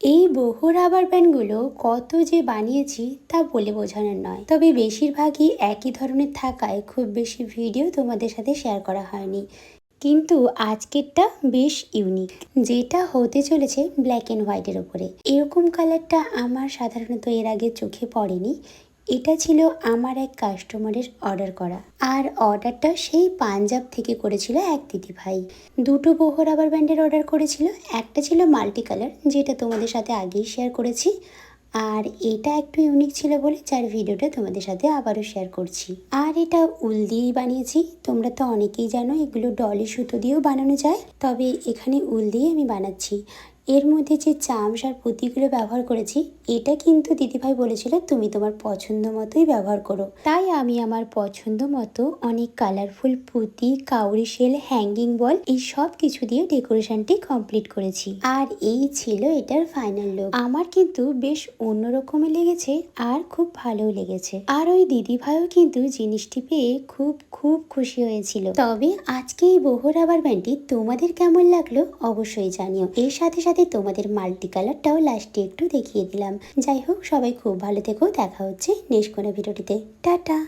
এই বহু রাবার ব্যান্ডগুলো কত যে বানিয়েছি তা বলে বোঝানোর নয়। তবে বেশিরভাগই একই ধরনের থাকায় খুব বেশি ভিডিও তোমাদের সাথে শেয়ার করা হয়নি। কিন্তু আজকেরটা বেশ ইউনিক যেটা হতে চলেছে ব্ল্যাক অ্যান্ড হোয়াইটের ওপরে এরকম কালারটা আমার সাধারণত এর আগে চোখে পড়েনি। এটা ছিল আমার এক কাস্টমারের অর্ডার করা। আর অর্ডারটা সেই পাঞ্জাব থেকে করেছিল এক দিদি ভাই। দুটো বহু রাবার ব্যান্ডের অর্ডার করেছিল। একটা ছিল মাল্টি কালার যেটা তোমাদের সাথে আগেই শেয়ার করেছি। আর এটা একটু ইউনিক ছিল বলে যার ভিডিওটা তোমাদের সাথে আবারও শেয়ার করছি। আর এটা উল দিয়েই বানিয়েছি। তোমরা তো অনেকেই জানো এগুলো ডলি সুতো দিয়েও বানানো যায়। তবে এখানে উল দিয়ে আমি বানাচ্ছি। এর মধ্যে যে চামচ আর পুঁতিগুলো ব্যবহার করেছি, এটা কিন্তু দিদিভাই বলেছিল তুমি তোমার পছন্দ মতোই ব্যবহার করো। তাই আমি আমার পছন্দ মতো অনেক কালারফুল পুঁতি, কাউরি শেল হ্যাঙ্গিং বল এই সব কিছু দিয়ে ডেকোরেশনটি কমপ্লিট করেছি। আর এই ছিল এটার ফাইনাল লুক আমার কিন্তু বেশ অন্যরকমের লেগেছে আর খুব ভালো লেগেছে। আর ওই দিদিভাইও কিন্তু জিনিসটি পেয়ে খুব খুব খুশি হয়েছিল। তবে আজকে এই বহু রাবার ব্যান্ডটি তোমাদের কেমন লাগল অবশ্যই জানিও। এর সাথে সাথে তোমাদের মাল্টি কালারটাও লাস্টে একটু দেখিয়ে দিলাম। যাই হোক, সবাই খুব ভালো থেকেও দেখা হচ্ছে নেক্সট কোনো ভিডিওটিতে টাটা!